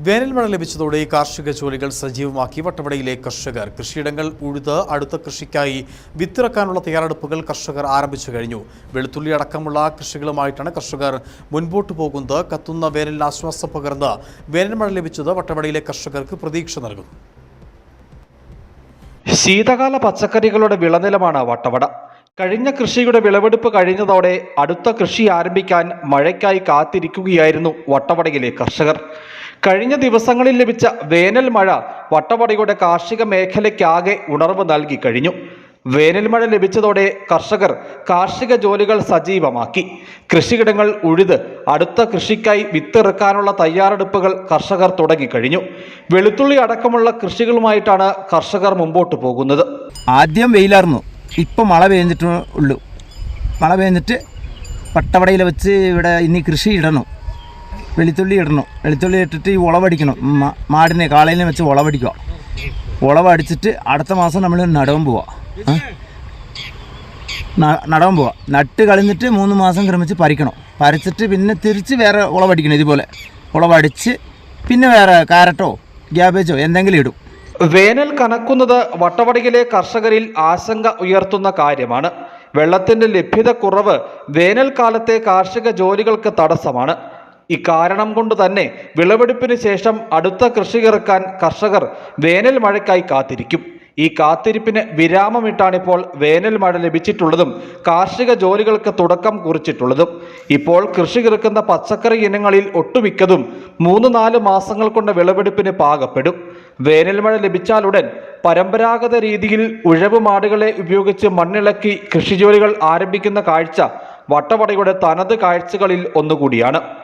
വേനൽ മഴ ലഭിച്ചതോടെ കാർഷിക ജോലികൾ സജീവമാക്കി. വട്ടവടയിലെ കർഷകർ കൃഷിയിടങ്ങൾ ഉഴുത് അടുത്ത കൃഷിക്കായി വിത്തിറക്കാനുള്ള തയ്യാറെടുപ്പുകൾ കർഷകർ ആരംഭിച്ചു കഴിഞ്ഞു. വെളുത്തുള്ളി അടക്കമുള്ള കൃഷികളുമായിട്ടാണ് കർഷകർ മുൻപോട്ട് പോകുന്നത്. കത്തുന്ന വേനലിന് ആശ്വാസം പകർന്ന് വേനൽമഴ ലഭിച്ചത് വട്ടവടയിലെ കർഷകർക്ക് പ്രതീക്ഷ നൽകുന്നു. ശീതകാല പച്ചക്കറികളുടെ വിളനിലമാണ് വട്ടവട. കഴിഞ്ഞ കൃഷിയുടെ വിളവെടുപ്പ് കഴിഞ്ഞതോടെ അടുത്ത കൃഷി ആരംഭിക്കാൻ മഴയ്ക്കായി കാത്തിരിക്കുകയായിരുന്നു വട്ടവടയിലെ കർഷകർ. കഴിഞ്ഞ ദിവസങ്ങളിൽ ലഭിച്ച വേനൽ മഴ വട്ടവടയുടെ കാർഷിക മേഖലയ്ക്കാകെ ഉണർവ് നൽകി കഴിഞ്ഞു. വേനൽ മഴ ലഭിച്ചതോടെ കർഷകർ കാർഷിക ജോലികൾ സജീവമാക്കി. കൃഷിയിടങ്ങൾ ഉഴുത് അടുത്ത കൃഷിക്കായി വിത്തിറക്കാനുള്ള തയ്യാറെടുപ്പുകൾ കർഷകർ തുടങ്ങിക്കഴിഞ്ഞു വെളുത്തുള്ളി അടക്കമുള്ള കൃഷികളുമായിട്ടാണ് കർഷകർ മുമ്പോട്ട് പോകുന്നത്. ആദ്യം വെയിലായിരുന്നു. ഇപ്പം മഴ പെയ്ഞ്ഞിട്ട് ഉള്ളൂ മഴ പെയ്ഞ്ഞിട്ട് പട്ടവടയിൽ വെച്ച് ഇവിടെ ഇനി കൃഷി ഇടണം. വെളുത്തുള്ളി ഇടണം. വെളുത്തുള്ളി ഇട്ടിട്ട് ഈ ഉളവടിക്കണം മാടിനെ കാളയിനെ വെച്ച് ഉളവടിക്കുക ഉളവടിച്ചിട്ട് അടുത്ത മാസം നമ്മൾ നടവും പോവാ. നടവൻ പോവാ. നട്ട് കളിഞ്ഞിട്ട് മൂന്ന് മാസം ക്രമിച്ച് പറിക്കണം. പറിച്ചിട്ട് പിന്നെ തിരിച്ച് വേറെ ഉളവടിക്കണം ഇതുപോലെ. ഉളവടിച്ച് പിന്നെ വേറെ കാരറ്റോ ഗ്യാബേജോ എന്തെങ്കിലും ഇടും. വേനൽ കനക്കുന്നത് വട്ടവടയിലെ കർഷകരിൽ ആശങ്ക ഉയർത്തുന്ന കാര്യമാണ്. വെള്ളത്തിന്റെ ലഭ്യത കുറവ് വേനൽക്കാലത്തെ കാർഷിക ജോലികൾക്ക് തടസ്സമാണ്. ഇക്കാരണം കൊണ്ട് തന്നെ വിളവെടുപ്പിന് ശേഷം അടുത്ത കൃഷി ഇറക്കാൻ കർഷകർ വേനൽ മഴയ്ക്കായി കാത്തിരിക്കും. ഈ കാത്തിരിപ്പിന് വിരാമമിട്ടാണിപ്പോൾ വേനൽ മഴ ലഭിച്ചിട്ടുള്ളതും കാർഷിക ജോലികൾക്ക് തുടക്കം കുറിച്ചിട്ടുള്ളതും. ഇപ്പോൾ കൃഷി കിറക്കുന്ന പച്ചക്കറി ഇനങ്ങളിൽ ഒട്ടുമിക്കതും മൂന്ന് നാല് മാസങ്ങൾ കൊണ്ട് വിളവെടുപ്പിന് പാകപ്പെടും. വേനൽ മഴ ലഭിച്ചാലുടൻ പരമ്പരാഗത രീതിയിൽ ഉഴവ് മാടുകളെ ഉപയോഗിച്ച് മണ്ണിളക്കി കൃഷിജോലികൾ ആരംഭിക്കുന്ന കാഴ്ച വട്ടവടയുടെ തനത് കാഴ്ചകളിൽ ഒന്നുകൂടിയാണ്.